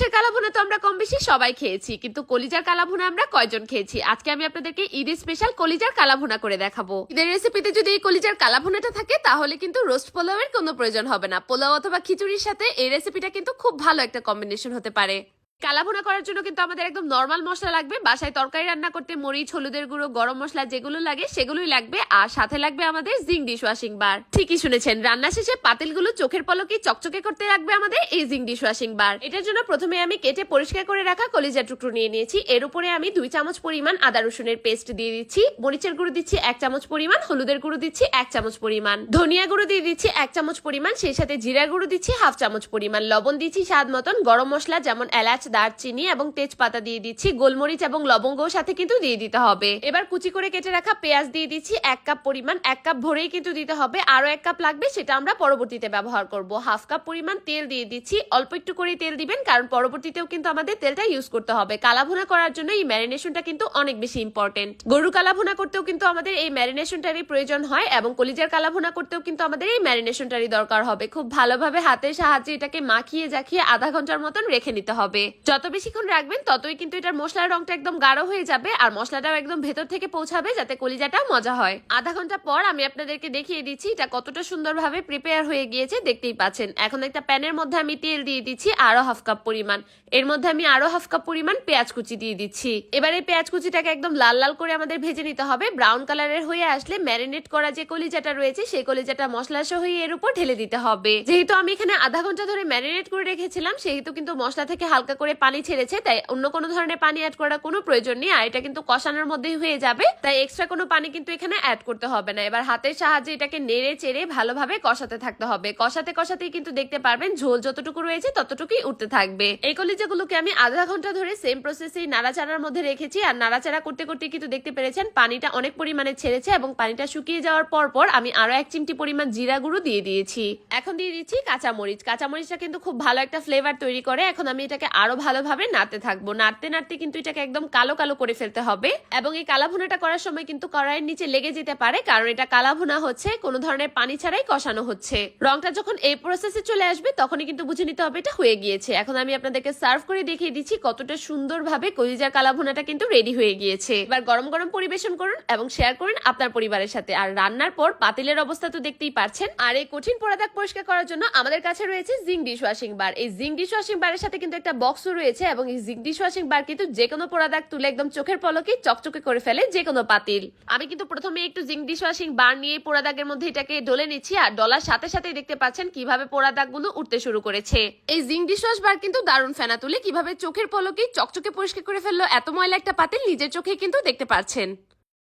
মাংসের কালাভুনা তো আমরা কম বেশি সবাই খেয়েছি, কিন্তু কলিজার কালাভুনা আমরা কয়জন খেয়েছি? আজকে আমি আপনাদেরকে ঈদের স্পেশাল কলিজার কালাভুনা করে দেখাবো। ঈদের রেসিপিতে যদি এই কলিজার কালাভুনাটা থাকে, তাহলে কিন্তু রোস্ট পোলাও এর কোনো প্রয়োজন হবে না। পোলাও অথবা খিচুড়ির সাথে এই রেসিপিটা কিন্তু খুব ভালো একটা কম্বিনেশন হতে পারে। কালাভুনা করার জন্য কিন্তু আমাদের একদম নর্মাল মশলা লাগবে। বাসায় তরকারি রান্না করতে মরিচ, হলুদের গুঁড়ো, গরম মশলা যেগুলো লাগে সেগুলোই লাগবে। আর সাথে লাগবে আমাদের জিং ডিশ ওয়াশিং বার ঠিকই শুনেছেন, রান্না শেষে পাতিলগুলো চোখের পলকে চকচকে করতে রাখবে আমাদের এই জিং ডিশ ওয়াশিং বার এটার জন্য প্রথমে আমি কেটে পরিষ্কার করে রাখা কলিজা টুকরো নিয়ে নিয়েছি। এর উপরে আমি দুই চামচ পরিমাণ আদা রসুনের পেস্ট দিয়ে দিচ্ছি। মরিচের গুঁড়ো দিচ্ছি এক চামচ পরিমাণ, হলুদের গুঁড়ো দিচ্ছি এক চামচ পরিমাণ। ধনিয়া গুঁড়ো দিয়ে দিচ্ছি এক চামচ পরিমাণ, সেই সাথে জিরা গুঁড়ো দিচ্ছি হাফ চামচ পরিমাণ। লবণ দিচ্ছি স্বাদ মতন। গরম মশলা যেমন এলাচ দারচিনি এবং তেজপাতা দিয়ে দিচ্ছি, গোলমরিচ এবং লবঙ্গ সাথে কিন্তু দিয়ে দিতে হবে। এবার কুচি করে কেটে রাখা পেঁয়াজ দিয়ে দিচ্ছি এক কাপ পরিমাণ, এক কাপ ভরেই কিন্তু দিতে হবে। আরও এক কাপ লাগবে, সেটা আমরা পরবর্তীতে ব্যবহার করব। হাফ কাপ পরিমাণ তেল দিয়ে দিচ্ছি, অল্প একটু করে তেল দিবেন, কারণ পরবর্তীতেও কিন্তু আমাদের তেলটা ইউজ করতে হবে। কালাভুনা করার জন্য এই ম্যারিনেশনটা কিন্তু অনেক বেশি ইম্পর্টেন্ট গরু কালাভুনা করতেও কিন্তু আমাদের এই ম্যারিনেশনটারই প্রয়োজন হয় এবং কলিজার কালাভুনা করতেও কিন্তু আমাদের এই ম্যারিনেশনটারই দরকার হবে। খুব ভালোভাবে হাতের সাহায্যে এটাকে মাখিয়ে জাখিয়ে আধা ঘণ্টার মতন রেখে নিতে হবে। যত বেশিক্ষণ রাখবেন, ততই কিন্তু এটার মশলার রংটা একদম গাঢ় হয়ে যাবে আর মশলাটাও একদম ভেতর থেকে পৌঁছাবে যাতে কলিজাটাও মজা হয়। আধা ঘণ্টা পর আমি আপনাদেরকে দেখিয়ে দিচ্ছি এটা কতটা সুন্দরভাবে প্রিপেয়ার হয়ে গিয়েছে, দেখতেই পাচ্ছেন। এখন একটা প্যানের মধ্যে আমি তেল দিয়ে দিচ্ছি আরও হাফ কাপ পরিমাণ। এর মধ্যে আমি আরও হাফ কাপ পরিমাণ পেঁয়াজ কুচি দিয়ে দিচ্ছি। এবার এই পেঁয়াজ কুচিটাকে একদম লাল লাল করে আমাদের ভেজে নিতে হবে। ব্রাউন কালারের হয়ে আসলে ম্যারিনেট করা যে কলিজাটা রয়েছে, সেই কলিজাটা মশলা সহ এর উপর ঢেলে দিতে হবে। যেহেতু আমি এখানে আধা ঘণ্টা ধরে ম্যারিনেট করে রেখেছিলাম, সেহেতু কিন্তু মশলা থেকে হালকা করে পানি ছেড়েছে, তাই অন্য কোনো ধরনের পানি অ্যাড করার কোনো প্রয়োজন নেই, আর এটা কিন্তু কষানোর মধ্যেই হয়ে যাবে, তাই এক্সট্রা কোনো পানি কিন্তু এখানে অ্যাড করতে হবে না। এবার হাতের সাহায্যে এটাকে নেড়ে চেড়ে ভালোভাবে কষাতে থাকতে হবে। কষাতে কষাতেই কিন্তু দেখতে পারবেন ঝোল যতটুকু রয়েছে ততটুকুই উঠতে থাকবে। এই কলিজাগুলোকে আমি আধা ঘণ্টা ধরে সেম প্রসেসেই নাড়াচাড়ার মধ্যে রেখেছি, আর নাড়াচাড়া করতে করতে কিন্তু দেখতে পেরেছেন পানিটা অনেক পরিমাণে ছেড়েছে এবং পানিটা শুকিয়ে যাওয়ার পর পর আমি আরও এক চিমটি পরিমাণ জিরা গুঁড়ো দিয়ে দিয়েছি। এখন দিয়ে দিচ্ছি কাঁচামরিচ। কাঁচামরিচটা কিন্তু খুব ভালো একটা ফ্লেভার তৈরি করে। এখন আমি এটাকে আরও ভালোভাবে নাড়তে থাকব। নাড়তে নাড়তে কিন্তু এটাকে একদম কালো কালো করে ফেলতে হবে এবং এই কালাভুনাটা করার সময় কিন্তু কড়াইয়ের নিচে লেগে যেতে পারে, কারণ এটা কালাভুনা হচ্ছে, কোনো ধরনের পানি ছাড়াই কষানো হচ্ছে। রংটা যখন এই প্রসেসে চলে আসবে, তখনই কিন্তু বুঝে নিতে হবে এটা হয়ে গিয়েছে। এখন আমি আপনাদেরকে সার্ভ করে দেখিয়ে দিচ্ছি কতটা সুন্দরভাবে কলিজার কালাভুনাটা কিন্তু রেডি হয়ে গিয়েছে। এবার গরম গরম পরিবেশন করুন এবং শেয়ার করুন আপনার পরিবারের সাথে। আর রান্নার পর পাতিলের অবস্থা তো দেখতেই পারছেন আর এই কঠিন পোড়াদাগ পরিষ্কার করার জন্য আমাদের কাছে রয়েছে জিং ডিশ ওয়াশিং বার এই জিং ডিশ ওয়াশিং বারের সাথে কিন্তু একটা বক্সও রয়েছে এবং এই জিং ডিশ ওয়াশিং বার কিন্তু যে কোনো পোড়াদাগ তুলে একদম চোখের পলকে চকচকে করে ফেলে যে কোনো পাতিল। আমি কিন্তু প্রথমে একটু জিং ডিশ ওয়াশিং বার নিয়ে পোড়া দাগের মধ্যে এটাকে ডলে নিচ্ছি আর ডলার সাথে সাথেই দেখতে পাচ্ছেন কীভাবে পোড়া দাগগুলো উঠতে শুরু করেছে। এই জিঙ্ক ডিশ ওয়াশ বার কিন্তু দারুণ ফেনা তুলে কীভাবে চোখের পলকে চকচকে পরিষ্কার করে ফেলল এত ময়লা একটা পাতিল নিজের চোখে কিন্তু দেখতে পাচ্ছেন।